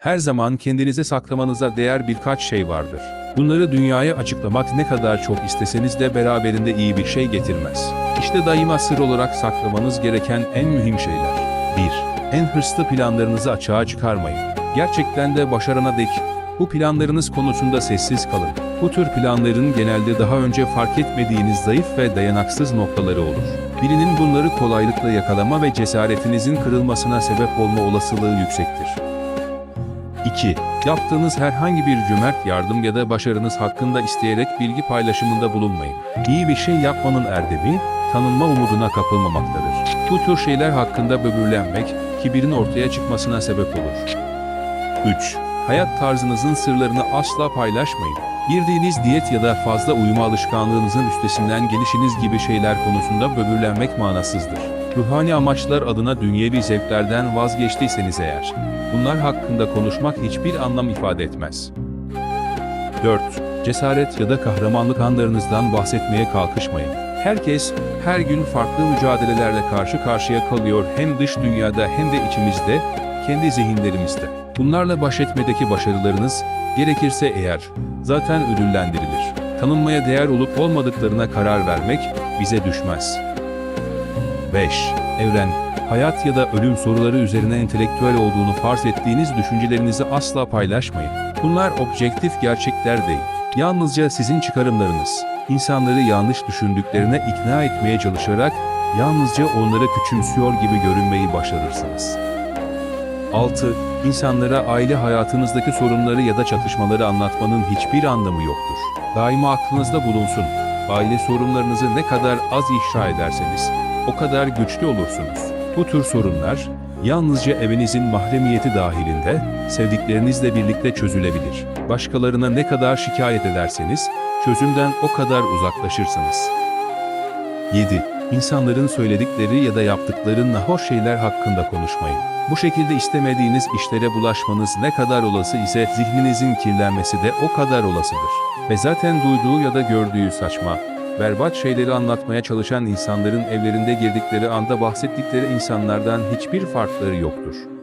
Her zaman kendinize saklamanıza değer birkaç şey vardır. Bunları dünyaya açıklamak ne kadar çok isteseniz de beraberinde iyi bir şey getirmez. İşte daima sır olarak saklamanız gereken en mühim şeyler. 1. En hırslı planlarınızı açığa çıkarmayın. Gerçekten de başarana dek bu planlarınız konusunda sessiz kalın. Bu tür planların genelde daha önce fark etmediğiniz zayıf ve dayanaksız noktaları olur. Birinin bunları kolaylıkla yakalama ve cesaretinizin kırılmasına sebep olma olasılığı yüksektir. 2. Yaptığınız herhangi bir cömert yardım ya da başarınız hakkında isteyerek bilgi paylaşımında bulunmayın. İyi bir şey yapmanın erdemi, tanınma umuduna kapılmamaktadır. Bu tür şeyler hakkında böbürlenmek, kibirin ortaya çıkmasına sebep olur. 3. Hayat tarzınızın sırlarını asla paylaşmayın. Girdiğiniz diyet ya da fazla uyuma alışkanlığınızın üstesinden gelişiniz gibi şeyler konusunda böbürlenmek manasızdır. Ruhani amaçlar adına dünyevi zevklerden vazgeçtiyseniz eğer, bunlar hakkında konuşmak hiçbir anlam ifade etmez. 4. Cesaret ya da kahramanlık anlarınızdan bahsetmeye kalkışmayın. Herkes, her gün farklı mücadelelerle karşı karşıya kalıyor hem dış dünyada hem de içimizde, kendi zihinlerimizde. Bunlarla baş etmedeki başarılarınız, gerekirse eğer, zaten ödüllendirilir. Tanınmaya değer olup olmadıklarına karar vermek bize düşmez. 5. Evren, hayat ya da ölüm soruları üzerine entelektüel olduğunu farz ettiğiniz düşüncelerinizi asla paylaşmayın. Bunlar objektif gerçekler değil. Yalnızca sizin çıkarımlarınız. İnsanları yanlış düşündüklerine ikna etmeye çalışarak yalnızca onları küçümsüyor gibi görünmeyi başarırsınız. 6. İnsanlara aile hayatınızdaki sorunları ya da çatışmaları anlatmanın hiçbir anlamı yoktur. Daima aklınızda bulunsun. Aile sorunlarınızı ne kadar az ifşa ederseniz, o kadar güçlü olursunuz. Bu tür sorunlar, yalnızca evinizin mahremiyeti dahilinde, sevdiklerinizle birlikte çözülebilir. Başkalarına ne kadar şikayet ederseniz, çözümden o kadar uzaklaşırsınız. 7. İnsanların söyledikleri ya da yaptıkları nahoş şeyler hakkında konuşmayın. Bu şekilde istemediğiniz işlere bulaşmanız ne kadar olası ise zihninizin kirlenmesi de o kadar olasıdır. Ve zaten duyduğu ya da gördüğü saçma, berbat şeyleri anlatmaya çalışan insanların evlerinde girdikleri anda bahsettikleri insanlardan hiçbir farkları yoktur.